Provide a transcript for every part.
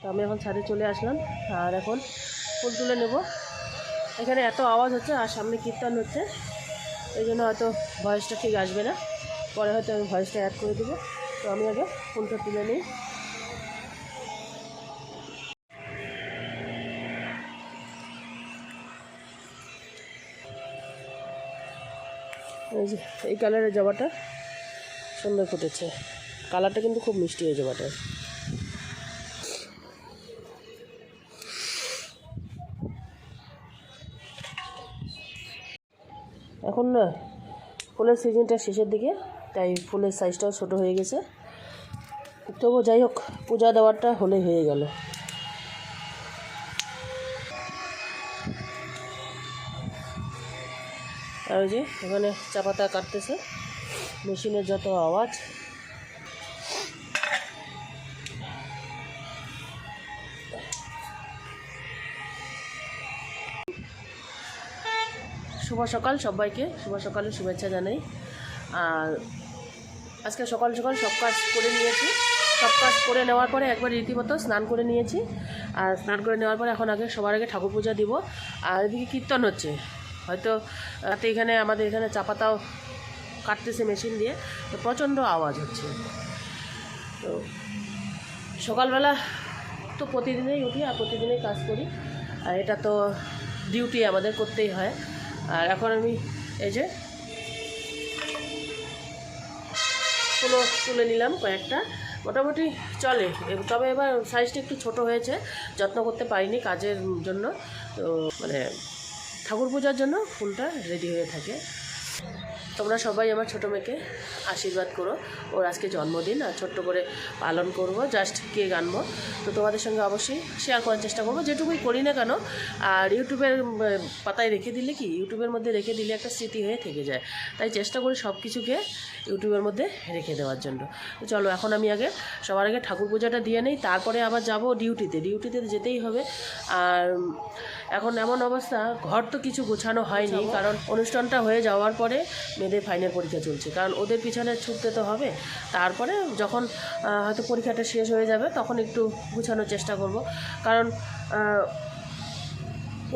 তো আমি এখন ছাদে চলে আসলাম, আর এখন ফুল তুলে নেব। এখানে এত আওয়াজ হচ্ছে, আর সামনে কীর্তন হচ্ছে, এই জন্য হয়তো ভয়েসটা ঠিক আসবে না। পরে হয়তো আমি ভয়েসটা অ্যাড করে দেবো। তো আমি আগে ফুলটা তুলে নিই। এই কালারের জবাটা সুন্দর ফুটেছে। কালারটা কিন্তু খুব মিষ্টি এই জবাটার। এখন না ফুলের সিজনটা শেষের দিকে, তাই ফুলের সাইজটাও ছোট হয়ে গেছে। তবু যাই হোক, পূজা দেওয়ারটা হলেই হয়ে গেল। আর ওই যে, এখানে চাপাতা কাটতেছে। মেশিনের যত আওয়াজ। শুভ সকাল সবাইকে। শুভ সকালের শুভেচ্ছা জানাই। আর আজকে সকাল সকাল সব কাজ করে নিয়েছি। সব কাজ করে নেওয়ার পরে একবার রীতিমতো স্নান করে নিয়েছি। আর স্নান করে নেওয়ার পরে এখন আগে সবার আগে ঠাকুর পূজা দিব। আর এদিকে কীর্তন হচ্ছে। হয়তো রাতে এখানে আমাদের এখানে চাপাতাও কাটতেছে মেশিন দিয়ে। তো প্রচণ্ড আওয়াজ হচ্ছে। তো সকালবেলা তো প্রতিদিনেই উঠি আর প্রতিদিনেই কাজ করি। আর এটা তো ডিউটি আমাদের করতেই হয়। আর এখন আমি এই যে ফুলও তুলে নিলাম কয়েকটা। মোটামুটি চলে। তবে এবার সাইজটা একটু ছোট হয়েছে, যত্ন করতে পারিনি কাজের জন্য। তো মানে ঠাকুর পূজার জন্য ফুলটা রেডি হয়ে থাকে। তোমরা সবাই আমার ছোটো মেয়েকে আশীর্বাদ করো। ওর আজকে জন্মদিন, আর ছোট্ট করে পালন করব জাস্ট কে আনব তো তোমাদের সঙ্গে অবশ্যই শেয়ার করার চেষ্টা করব, যেটুকুই করি না কেন, আর ইউটিউবের পাতায় রেখে দিলে কি ইউটিউবের মধ্যে রেখে দিলে একটা স্মৃতি হয়ে থেকে যায়। তাই চেষ্টা করি সব কিছুকে ইউটিউবের মধ্যে রেখে দেওয়ার জন্য। চলো, এখন আমি আগে, সবার আগে ঠাকুর পূজাটা দিয়ে নেই, তারপরে আবার যাব ডিউটিতে ডিউটিতে যেতেই হবে, আর এখন এমন অবস্থা, ঘর তো কিছু গোছানো হয়নি, কারণ অনুষ্ঠানটা হয়ে যাওয়ার পরে মেয়েদের ফাইনাল পরীক্ষা চলছে। কারণ ওদের পিছনে ছুটতে তো হবে। তারপরে যখন হয়তো পরীক্ষাটা শেষ হয়ে যাবে, তখন একটু গুছানোর চেষ্টা করব। কারণ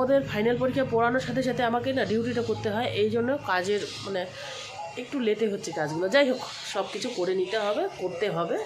ওদের ফাইনাল পরীক্ষা পড়ানোর সাথে সাথে আমাকে না ডিউটিটা করতে হয়। এই জন্য কাজের মানে একটু লেটে হচ্ছে কাজগুলো। যাই হোক সব কিছু করে নিতে হবে, করতে হবে,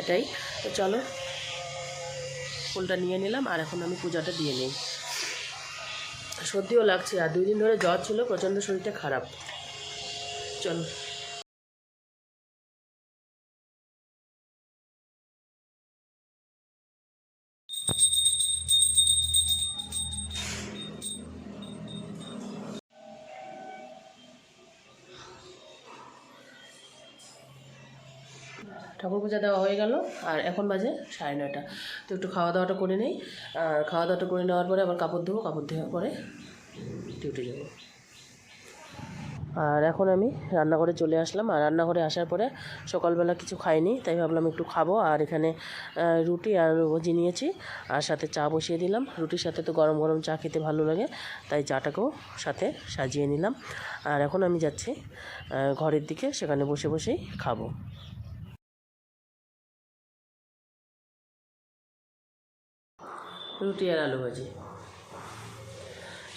এটাই। তো চলো, ফুলটা নিয়ে নিলাম, আর এখন আমি পূজাটা দিয়ে নিই। সর্দিও লাগছে আর দুই দিন ধরে জ্বর ছিল প্রচণ্ড শরীরটা খারাপ। চলো। ঠাকুর পূজা দেওয়া হয়ে গেল, আর এখন বাজে সাড়ে নয়টা। তো একটু খাওয়া দাওয়াটা করে নেই, আর খাওয়া দাওয়াটা করে নেওয়ার পরে আবার কাপড় ধোবো, কাপড় ধোয়ার পরে ডিউটি যাব। আর এখন আমি রান্নাঘরে চলে আসলাম, আর রান্নাঘরে আসার পরে সকালবেলা কিছু খাইনি, তাই ভাবলাম একটু খাব, আর এখানে রুটি আর ভজি নিয়েছি, আর সাথে চা বসিয়ে দিলাম। রুটির সাথে তো গরম গরম চা খেতে ভালো লাগে, তাই চাটাকেও সাথে সাজিয়ে নিলাম। আর এখন আমি যাচ্ছি ঘরের দিকে, সেখানে বসে বসেই খাব। রুটি আর আলু ভাজি।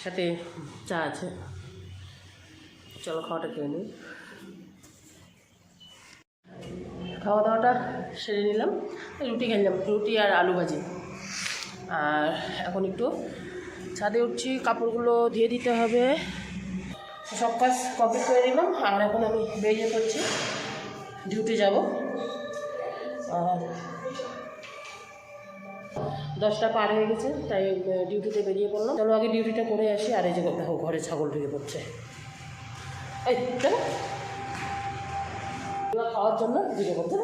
সাথে চা আছে। চলো খাওয়াটা খেয়ে নিই। খাওয়া দাওয়াটা সেরে নিলাম। রুটি খেলাম রুটি আর আলু ভাজি। আর এখন একটু ছাদে উঠছি। কাপড়গুলো ধুয়ে দিতে হবে। সব কাজ কমপ্লিট করে নিলাম। আর এখন আমি বেরিয়ে পড়ছি। ডিউটি যাব। আর দশটা পার হয়ে গেছে, তাই ডিউটিতে বেরিয়ে পড়লাম। চলো আগে ডিউটিটা করে আসি, আর এই যে দেখো, ঘরে ছাগল ঢুকে পড়ছে। এই খাওয়ার জন্য ঢুকে পড়ছে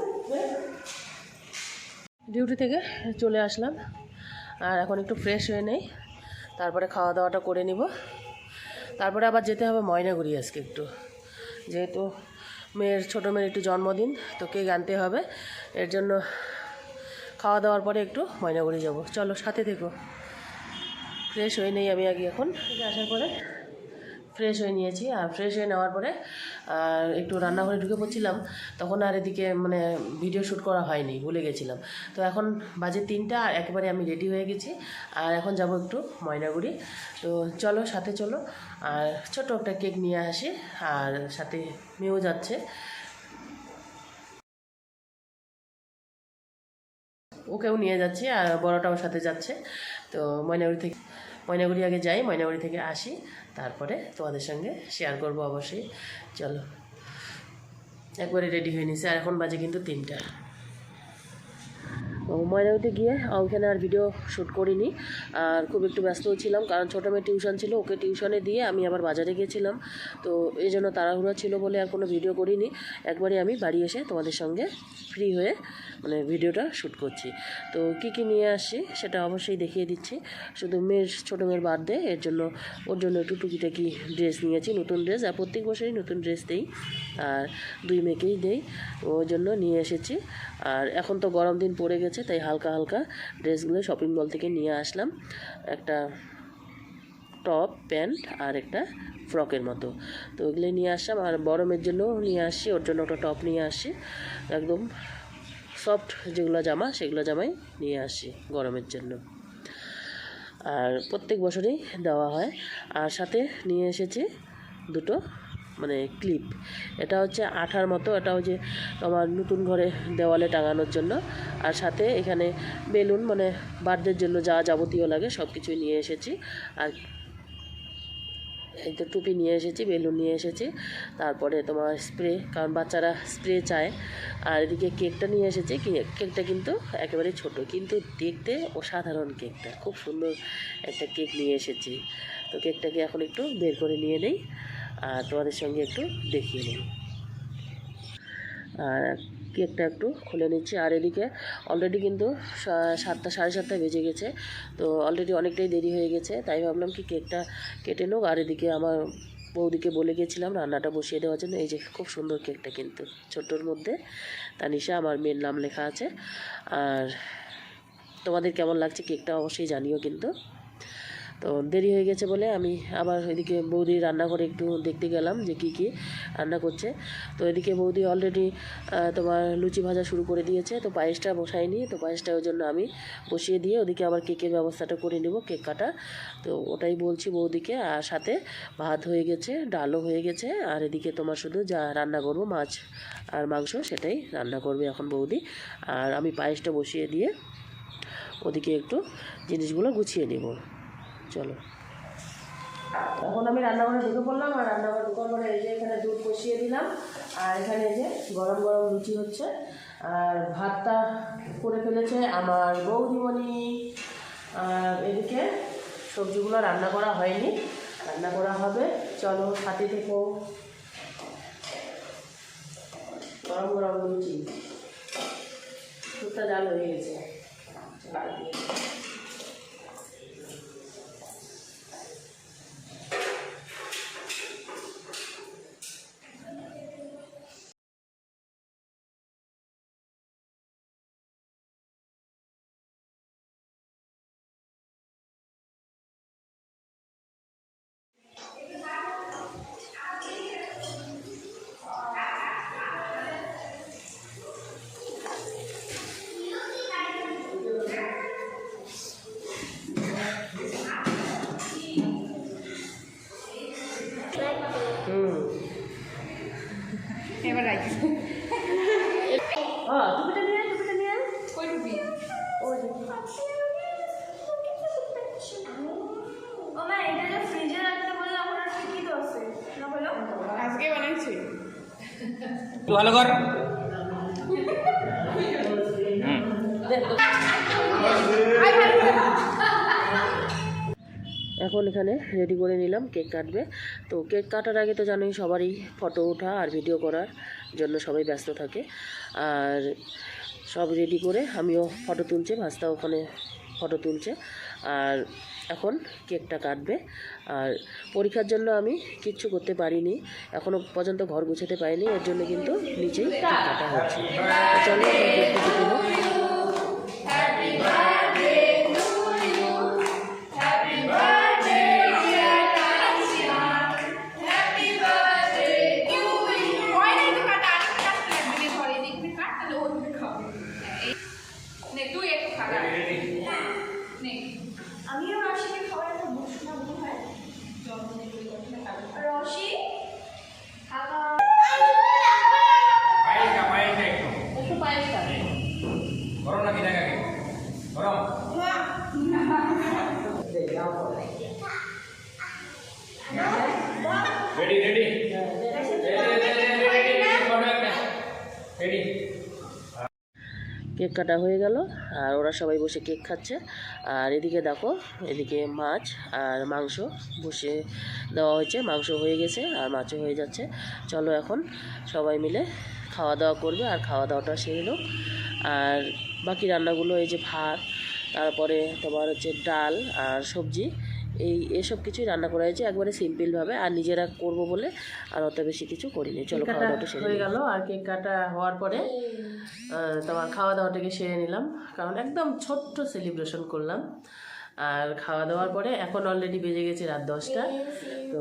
ডিউটি থেকে চলে আসলাম। আর এখন একটু ফ্রেশ হয়ে নেই। তারপরে খাওয়া দাওয়াটা করে নিব। তারপরে আবার যেতে হবে ময়নাগুড়ি আজকে একটু। যেহেতু মেয়ের, ছোটো মেয়ের একটু জন্মদিন, তো কেক আনতে হবে। এর জন্য খাওয়া দাওয়ার পরে একটু ময়নাগুড়ি যাব। চলো, সাথে থেকো। ফ্রেশ হয়ে নেই আমি আগে এখন। আসার পরে ফ্রেশ হয়ে নিয়েছি। আর ফ্রেশ হয়ে নেওয়ার পরে, আর একটু রান্নাঘরে ঢুকে পড়ছিলাম, তখন আর এদিকে মানে ভিডিও শ্যুট করা হয়নি, ভুলে গেছিলাম। তো এখন বাজে তিনটা, আর একেবারে আমি রেডি হয়ে গেছি। আর এখন যাব একটু ময়নাগুড়ি। তো চলো, সাথে চলো। আর ছোট একটা কেক নিয়ে আসি। আর সাথে মেয়েও যাচ্ছে। ওকেও নিয়ে যাচ্ছি আর বড়টাও সাথে যাচ্ছে। তো ময়নাগুড়ি থেকে ময়নাগুড়ি আগে যাই, ময়নাগুড়ি থেকে আসি। তারপরে তোমাদের সঙ্গে শেয়ার করব অবশ্যই। চলো। একবারে রেডি হয়ে নিছে, আর এখন বাজে কিন্তু তিনটা। ও ময়নাগুড়িতে গিয়ে ওখানে আর ভিডিও শ্যুট করিনি। আর খুব একটু ব্যস্ত ছিলাম, কারণ ছোটো মেয়ে টিউশন ছিল, ওকে টিউশনে দিয়ে আমি আবার বাজারে গিয়েছিলাম। তো এই জন্য তাড়াহুড়ো ছিল বলে আর কোনো ভিডিও করিনি। একবারে আমি বাড়ি এসে তোমাদের সঙ্গে ফ্রি হয়ে মানে ভিডিওটা শ্যুট করছি। তো কী কী নিয়ে আসছি সেটা অবশ্যই দেখিয়ে দিচ্ছি। শুধু মেয়ের, ছোটো মেয়ের বার্থডে এর জন্য, ওর জন্য একটু টুকিটাকি ড্রেস নিয়েছি, নতুন ড্রেস আর প্রত্যেক বছরই নতুন ড্রেস দিই, আর দুই মেয়েকেই দেই, ওর জন্য নিয়ে এসেছি। আর এখন তো গরম দিন পড়ে গেছে তাই হালকা হালকা ড্রেসগুলো শপিং মল থেকে নিয়ে আসলাম। একটা টপ, প্যান্ট আর একটা ফ্রকের মতো। তো ওগুলোই নিয়ে আসলাম। আর বড় মেয়ের জন্য নিয়ে আসি, ওর জন্য একটা টপ নিয়ে আসি। একদম সফট যেগুলো জামা, সেগুলো জামাই নিয়ে আসি গরমের জন্য। আর প্রত্যেক বছরই দেওয়া হয়। আর সাথে নিয়ে এসেছি দুটো মানে ক্লিপ এটা হচ্ছে আঠার মতো, এটা হচ্ছে তোমার নতুন ঘরে দেওয়ালে টাঙানোর জন্য। আর সাথে এখানে বেলুন মানে বার্থডের জন্য যা যাবতীয় লাগে সব কিছুই নিয়ে এসেছি। আর এই তো টুপি নিয়ে এসেছি, বেলুন নিয়ে এসেছি। তারপরে তোমার স্প্রে কারণ বাচ্চারা স্প্রে চায়। আর এদিকে কেকটা নিয়ে এসেছি। কেকটা কিন্তু একেবারে ছোট, কিন্তু দেখতে অসাধারণ কেকটা খুব সুন্দর একটা কেক নিয়ে এসেছি। তো কেকটাকে এখন একটু বের করে নিয়ে নেই। আর তোমাদের সঙ্গে একটু দেখিয়ে নিই আর কেকটা একটু খুলে নিচ্ছি। আর এদিকে অলরেডি কিন্তু সাতটা, সাড়ে সাতটা বেজে গেছে। তো অলরেডি অনেকটাই দেরি হয়ে গেছে। তাই ভাবলাম কি কেকটা কেটে নোক আর এদিকে আমার বৌদিকে বলে গেছিলাম রান্নাটা বসিয়ে দেওয়ার জন্য। এই যে খুব সুন্দর কেকটা কিন্তু ছোটোর মধ্যে। তানিশা, আমার মেয়ের নাম লেখা আছে। আর তোমাদের কেমন লাগছে? কেকটা অবশ্যই জানিও কিন্তু। তো দেরি হয়ে গেছে বলে আমি আবার এদিকে বৌদি রান্না করে একটু দেখতে গেলাম যে কী কী রান্না করছে। তো এদিকে বৌদি অলরেডি তোমার লুচি ভাজা শুরু করে দিয়েছে। তো পায়েসটা বসাইনি তো পায়েসটা ওই জন্য আমি বসিয়ে দিয়ে ওদিকে আবার কেকের ব্যবস্থাটা করে নেব, কেক কাটা। তো ওটাই বলছি বৌদিকে, আর সাথে ভাত হয়ে গেছে, ডালও হয়ে গেছে, আর এদিকে তোমার শুধু যা রান্না করব, মাছ আর মাংস সেটাই রান্না করবে এখন বৌদি। আর আমি পায়েসটা বসিয়ে দিয়ে ওদিকে একটু জিনিসগুলো গুছিয়ে নেব। চলো। এখন আমি রান্নাঘরে ঢুকে পড়লাম আর রান্নাঘরে ঢুকার পরে এই যে এখানে দুধ বসিয়ে দিলাম আর এখানে এই যে গরম গরম লুচি হচ্ছে আর ভাতটা করে ফেলেছে আমার বৌদিমণি। আর এদিকে সবজিগুলো রান্না করা হয়নি, রান্না করা হবে। চলো সাথে থেকো। গরম গরম লুচি। দুধটা জাল হয়ে গেছে। ভালো কর। এখন এখানে রেডি করে নিলাম কেক কাটবে। তো কেক কাটার আগে তো জানোই সবারই ফটো ওঠা আর ভিডিও করার জন্য সবাই ব্যস্ত থাকে। আর সব রেডি করে আমিও ফটো তুলছে, ভাস্তা ওখানে ফটো তুলছে। আর এখন কেকটা কাটবে। আর পরীক্ষার জন্য আমি কিচ্ছু করতে পারিনি। এখনও পর্যন্ত ঘর গুছাতে পারিনি, এর জন্য কিন্তু নিজেই কাটা হচ্ছে চলো কাটা হয়ে গেল, আর ওরা সবাই বসে কেক খাচ্ছে। আর এদিকে দেখো, এদিকে মাছ আর মাংস বসে দেওয়া হয়েছে। মাংস হয়ে গেছে আর মাছও হয়ে যাচ্ছে। চলো এখন সবাই মিলে খাওয়া দাওয়া করবে আর খাওয়া দাওয়াটা সেরে লোক আর বাকি রান্নাগুলো এই যে ভাত, তারপরে তোমার হচ্ছে ডাল আর সবজি। এই এসব কিছুই রান্না করা হয়েছে একবারে সিম্পলভাবে আর নিজেরা করব বলে আর অত বেশি কিছু করিনি। চলো খাওয়া দাওয়াটা সেরে হয়ে গেল আর কেক কাটা হওয়ার পরে তোমার খাওয়া দাওয়াটাকে সেরে নিলাম কারণ একদম ছোট্ট সেলিব্রেশন করলাম। আর খাওয়া দাওয়ার পরে এখন অলরেডি বেজে গেছে রাত দশটা তো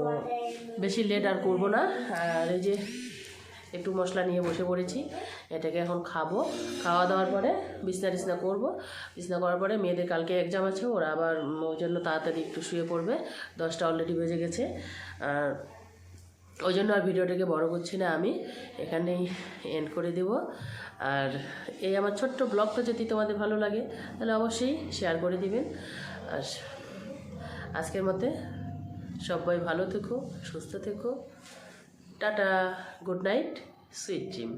বেশি লেট আর করব না। আর এই যে একটু মশলা নিয়ে বসে পড়েছি। এটাকে এখন খাব। খাওয়া দাওয়ার পরে বিছনা টিছনা করব। বিছনা করার পরে মেয়েদের কালকে এক্সাম আছে, ওরা আবার ওই জন্য তাড়াতাড়ি একটু শুয়ে পড়বে। দশটা অলরেডি বেজে গেছে। আর ওই জন্য আর ভিডিওটাকে বড় করছি না আমি। এখানেই এন্ড করে দেব। আর এই আমার ছোট্ট ব্লগটা যদি তোমাদের ভালো লাগে, তাহলে অবশ্যই শেয়ার করে দিবেন। আর আজকের মতে সবাই ভালো থেকো, সুস্থ থেকো। tata good night sweet dream